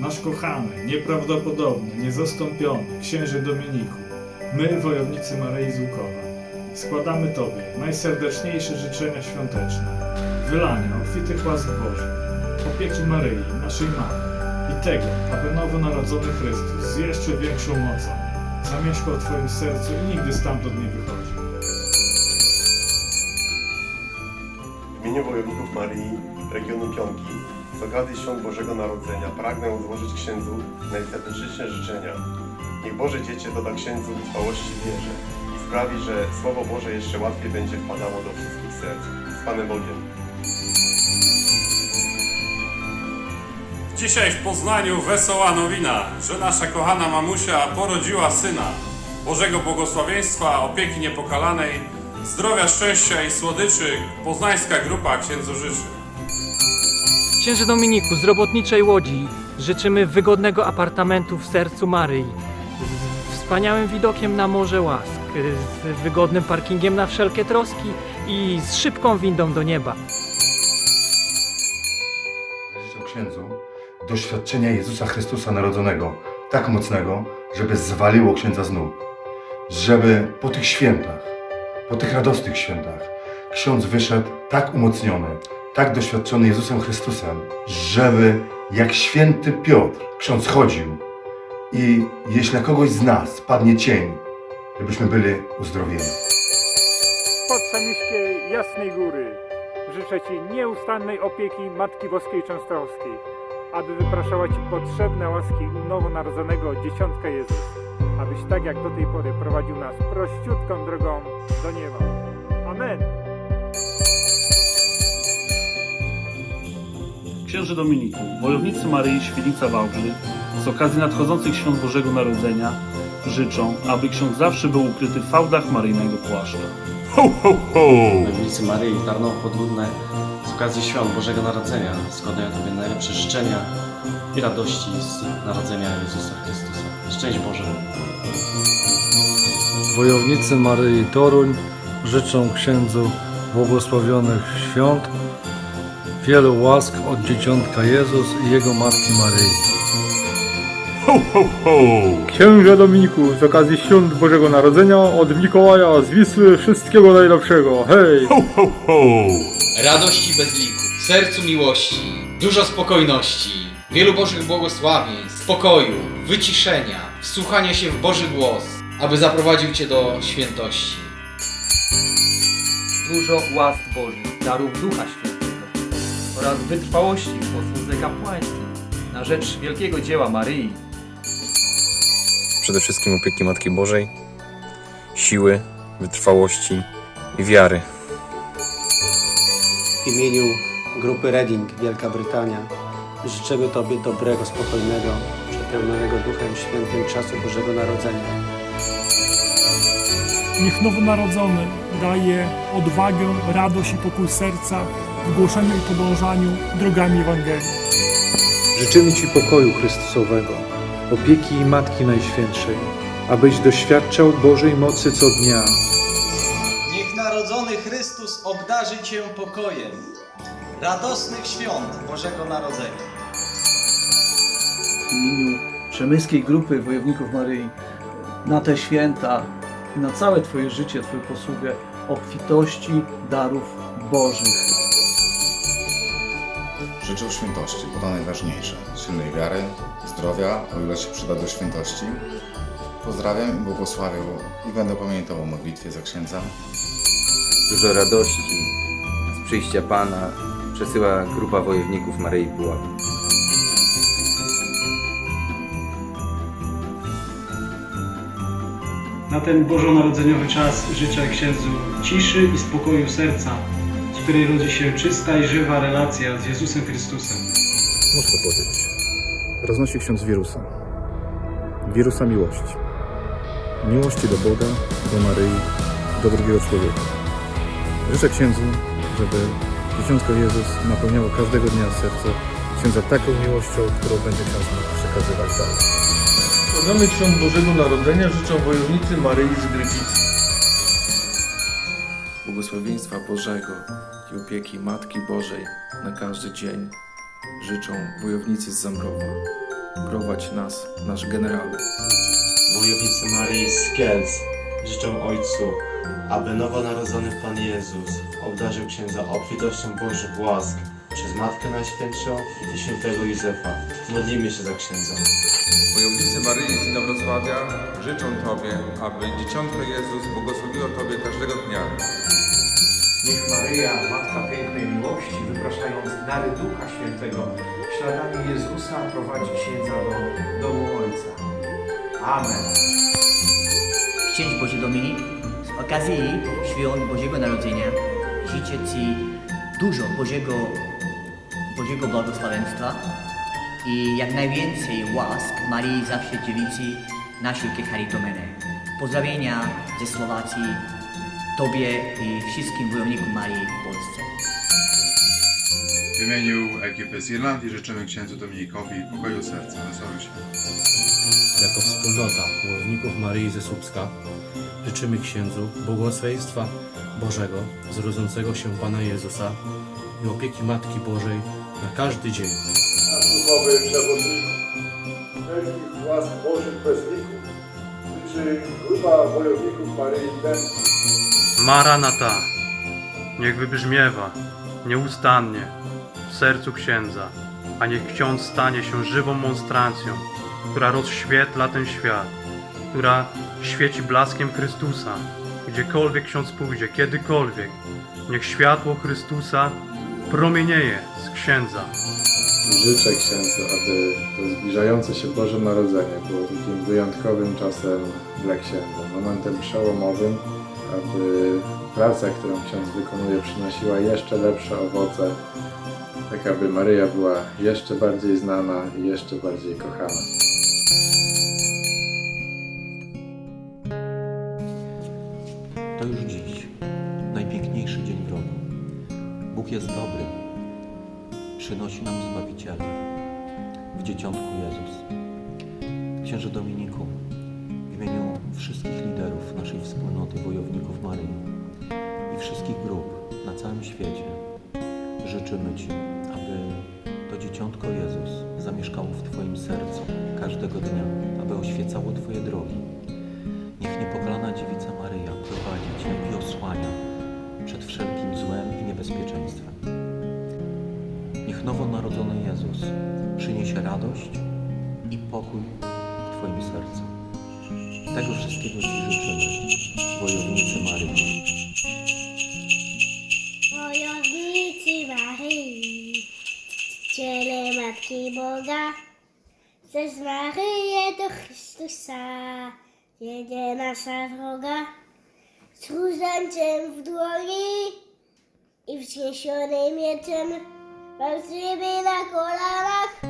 nasz kochany, nieprawdopodobny, niezastąpiony księże Dominiku, my, wojownicy Maryi z Łukowa, składamy Tobie najserdeczniejsze życzenia świąteczne, wylania obfitych łask Bożych, opieki Maryi, naszej mamy i tego, aby nowonarodzony Chrystus z jeszcze większą mocą zamieszkał w Twoim sercu i nigdy stamtąd nie wychodził. W imieniu wojowników Marii regionu Pionki z okazji Świąt Bożego Narodzenia pragnę złożyć księdzu najserdeczniejsze życzenia. Niech Boże Dziecię doda księdzu wytrwałości w wierze i sprawi, że Słowo Boże jeszcze łatwiej będzie wpadało do wszystkich serc. Z Panem Bogiem. Dzisiaj w Poznaniu wesoła nowina, że nasza kochana mamusia porodziła syna. Bożego błogosławieństwa, opieki niepokalanej, zdrowia, szczęścia i słodyczy poznańska grupa księdzu życzy. Księże Dominiku, z robotniczej łodzi życzymy wygodnego apartamentu w sercu Maryi, z wspaniałym widokiem na Morze Łask, z wygodnym parkingiem na wszelkie troski i z szybką windą do nieba. Życzę księdzu doświadczenia Jezusa Chrystusa Narodzonego tak mocnego, żeby zwaliło księdza z nóg. Żeby po tych świętach, po tych radosnych świętach, ksiądz wyszedł tak umocniony, tak doświadczony Jezusem Chrystusem, żeby jak święty Piotr ksiądz chodził i jeśli na kogoś z nas padnie cień, żebyśmy byli uzdrowieni. Pod samiszkie Jasnej Góry życzę Ci nieustannej opieki Matki Boskiej Częstochowskiej, aby wypraszała Ci potrzebne łaski u nowonarodzonego Dzieciątka Jezus, abyś tak jak do tej pory prowadził nas prościutką drogą do nieba. Amen. Księże Dominiku, wojownicy Maryi Świelica Wałbrzy z okazji nadchodzących świąt Bożego Narodzenia życzą, aby ksiądz zawsze był ukryty w fałdach maryjnego płaszcza. Wojownicy Maryi Tarnowo Podwódne z okazji świąt Bożego Narodzenia składają Tobie najlepsze życzenia i radości z narodzenia Jezusa Chrystusa. Szczęść Boże! Wojownicy Maryi Toruń życzą księdzu błogosławionych świąt, wielu łask od Dzieciątka Jezus i Jego Matki Maryi. Księże Dominiku, z okazji Świąt Bożego Narodzenia od Mikołaja z Wisły wszystkiego najlepszego. Hej! radości bez liku, w sercu miłości, dużo spokojności, wielu Bożych błogosławieństw, spokoju, wyciszenia, wsłuchania się w Boży głos, aby zaprowadził Cię do świętości. Dużo łask Bożych, darów Ducha Świętego oraz wytrwałości w posłudze kapłańskiej na rzecz wielkiego dzieła Maryi. Przede wszystkim opieki Matki Bożej, siły, wytrwałości i wiary. W imieniu grupy Reading Wielka Brytania życzymy Tobie dobrego, spokojnego, przepełnionego Duchem Świętym czasu Bożego Narodzenia. Niech nowonarodzony daje odwagę, radość i pokój serca w głoszeniu i podążaniu drogami Ewangelii. Życzymy Ci pokoju Chrystusowego, opieki Matki Najświętszej, abyś doświadczał Bożej mocy co dnia. Niech narodzony Chrystus obdarzy Cię pokojem. Radosnych świąt Bożego Narodzenia. w imieniu Przemyskiej Grupy Wojowników Maryi na te święta i na całe Twoje życie, Twoją posługę obfitości darów Bożych. Życzę świętości, bo to najważniejsze. Silnej wiary, zdrowia, o ile się przyda do świętości. Pozdrawiam i błogosławię i będę pamiętał o modlitwie za księdza. Dużo radości z przyjścia Pana przesyła grupa wojowników Maryi Puławy. Na ten bożonarodzeniowy czas życzę księdzu ciszy i spokoju serca, z której rodzi się czysta i żywa relacja z Jezusem Chrystusem. Muszę to powiedzieć. Roznosi ksiądz wirusa. Wirusa miłości. Miłości do Boga, do Maryi, do drugiego człowieka. Życzę księdzu, żeby Dzieciątko Jezus napełniało każdego dnia serce księdza taką miłością, którą będzie ksiądz mógł przekazywać dalej. Składamy świąt Bożego Narodzenia życzą wojownicy Maryi z Gryficy. Błogosławieństwa Bożego i opieki Matki Bożej na każdy dzień życzą wojownicy z Zambrowa. prowadź nas, nasz generalu. Wojownicy Marii z Kielc życzę Ojcu, aby nowonarodzony Pan Jezus obdarzył księdza obfitością Bożych łask przez Matkę Najświętszą i świętego Józefa. Modlimy się za księdza. Wojownicy Maryi z Inowrocławia życzą Tobie, aby Dzieciątko Jezus błogosławiło Tobie każdego dnia. Niech Maryja, Matka Pięknej Miłości, wypraszając dary Ducha Świętego, śladami Jezusa prowadzi księdza do domu Ojca. Amen. Księć Boży Dominik, z okazji świąt Bożego Narodzenia życzę Ci dużo Bożego, Bożego błogosławieństwa i jak najwięcej łask Marii zawsze dziewicy naszej Charitomene. Pozdrowienia ze Słowacji Tobie i wszystkim wojownikom Marii w Polsce. W imieniu ekipy z Irlandii życzymy księdzu Dominikowi pokoju serca, wesołych świąt. Jako wspólnota Wojowników Maryi ze Słupska życzymy księdzu błogosławieństwa Bożego z rodzącego się Pana Jezusa i opieki Matki Bożej na każdy dzień. Duchowy przewodnik, wszelkich łask Bożych bezlików, życzy grupa wojowników Maryi. Maranata, niech wybrzmiewa nieustannie w sercu księdza, a niech ksiądz stanie się żywą monstrancją, która rozświetla ten świat, która świeci blaskiem Chrystusa, gdziekolwiek ksiądz pójdzie, kiedykolwiek. Niech światło Chrystusa promienieje z księdza. Życzę księdzu, aby to zbliżające się Boże Narodzenie było takim wyjątkowym czasem dla księdza, momentem przełomowym, aby praca, którą ksiądz wykonuje, przynosiła jeszcze lepsze owoce, tak aby Maryja była jeszcze bardziej znana i jeszcze bardziej kochana. To już dziś najpiękniejszy dzień w roku. Bóg jest dobry. Przynosi nam Zbawiciela w Dzieciątku Jezus. Księże Dominiku, w imieniu wszystkich liderów naszej wspólnoty wojowników Maryi i wszystkich grup na całym świecie życzymy Ci, aby to Dzieciątko Jezus zamieszkało w Twoim sercu każdego dnia, aby oświecało Twoje drogi. Niech niepokalana dziewica Maryja prowadzi Cię i osłania przed wszelkim złem i niebezpieczeństwem. Niech nowonarodzony Jezus przyniesie radość i pokój w Twoim sercu. Tego wszystkiego Ci życzymy, wojownicy Maryi. Wojownicy Maryi, ciele Matki Boga, przez Maryję do Chrystusa jedzie nasza droga. Z różańcem w dłoni i wzniesionym mieczem walczymy na kolanach